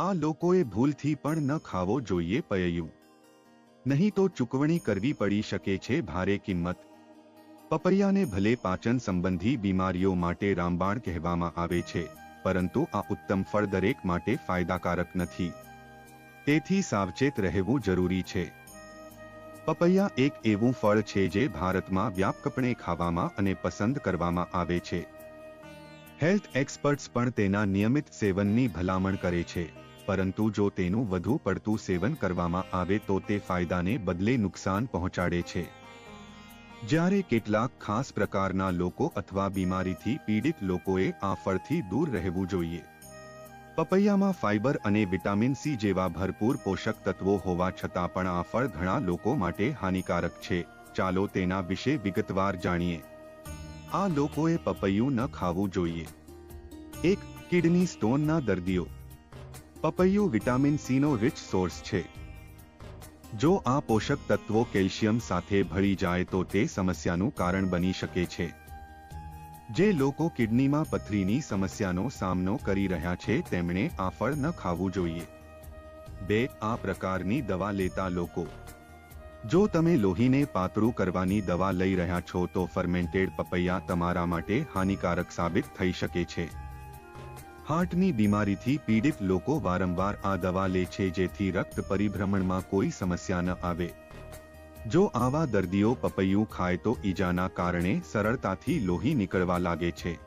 આ લોકોએ ભૂલથી પણ ન ખાવો જોઈએ પયયું. નહીં તો ચૂકવણી કરવી પડી શકે છે ભારે કિંમત. પપૈયાને ભલે પાચન સંબંધી બીમારીઓ માટે રામબાણ કહેવામાં આવે છે, પરંતુ આ ઉત્તમ ફળ દરેક માટે ફાયદાકારક નથી. તેથી સાવચેત રહેવું જરૂરી છે. પપૈયા એક એવું ફળ છે જે ભારતમાં વ્યાપકપણે ખાવામાં અને પસંદ કરવામાં આવે છે. હેલ્થ એક્સપર્ટ્સ પણ તેના નિયમિત સેવનની ભલામણ કરે છે. પરંતુ જો તેનું વધુ પડતું સેવન કરવામાં આવે તો તે ફાયદાને બદલે નુકસાન પહોંચાડે છે. જ્યારે કેટલાક ખાસ પ્રકારના લોકો અથવા બીમારીથી પીડિત લોકોએ આ ફળથી દૂર રહેવું જોઈએ. પપૈયામાં ફાઇબર અને વિટામિન સી જેવા ભરપૂર પોષક તત્વો હોવા છતાં પણ આ ફળ ઘણા લોકો માટે હાનિકારક છે. ચાલો તેના વિશે વિગતવાર જાણીએ. આ લોકોએ પપૈયું ન ખાવું જોઈએ. એક કિડની સ્ટોનના દર્દીઓ. પપૈયું વિટામિન સીનો રિચ સોર્સ છે. જો આ પોષક તત્વો કેલ્શિયમ સાથે ભળી જાય તો તે સમસ્યાનું કારણ બની શકે છે. જે લોકો કિડનીમાં પથરીની સમસ્યાનો સામનો કરી રહ્યા છે તેમણે આ ફળ ન ખાવું જોઈએ. બે, આ પ્રકારની દવા લેતા લોકો. જો તમે લોહીને પાતળું કરવાની દવા લઈ રહ્યા છો તો ફર્મેન્ટેડ પપૈયા તમારા માટે હાનિકારક સાબિત થઈ શકે છે. હાર્ટની બીમારીથી પીડિત લોકો વારંવાર આ દવા લે છે જેથી રક્ત પરિભ્રમણમાં કોઈ સમસ્યા ન આવે. જો આવા દર્દીઓ પપૈયું ખાય તો ઈજાના કારણે સરળતાથી લોહી નીકળવા લાગે છે.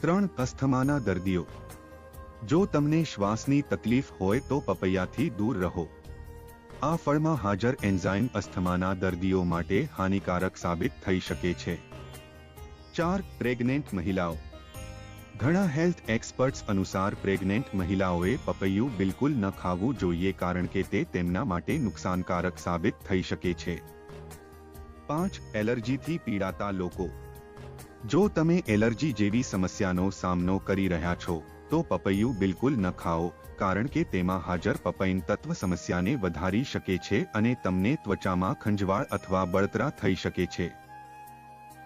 ત્રણ અસ્થમાના દર્દીઓ. જો તમને શ્વાસની તકલીફ હોય તો પપૈયાથી દૂર રહો. આ ફળમાં હાજર એન્ઝાઇમ અસ્થમાના દર્દીઓ માટે હાનિકારક સાબિત થઈ શકે છે. ચાર પ્રેગ્નેન્ટ મહિલાઓ. ઘણા હેલ્થ એક્સપર્ટ્સ અનુસાર પ્રેગ્નેન્ટ મહિલાઓએ પપૈયું બિલકુલ ન ખાવું જોઈએ કારણ કે તે તેમના માટે નુકસાનકારક સાબિત થઈ શકે છે. પાંચ, એલર્જીથી પીડાતા લોકો. જો તમે એલર્જી જેવી સમસ્યાનો સામનો કરી રહ્યા છો, તો પપૈયું બિલકુલ ન ખાઓ, કારણ કે તેમાં હાજર પપૈન તત્વ સમસ્યાને વધારી શકે છે અને તમને ત્વચામાં ખંજવાળ અથવા બળતરા થઈ શકે છે.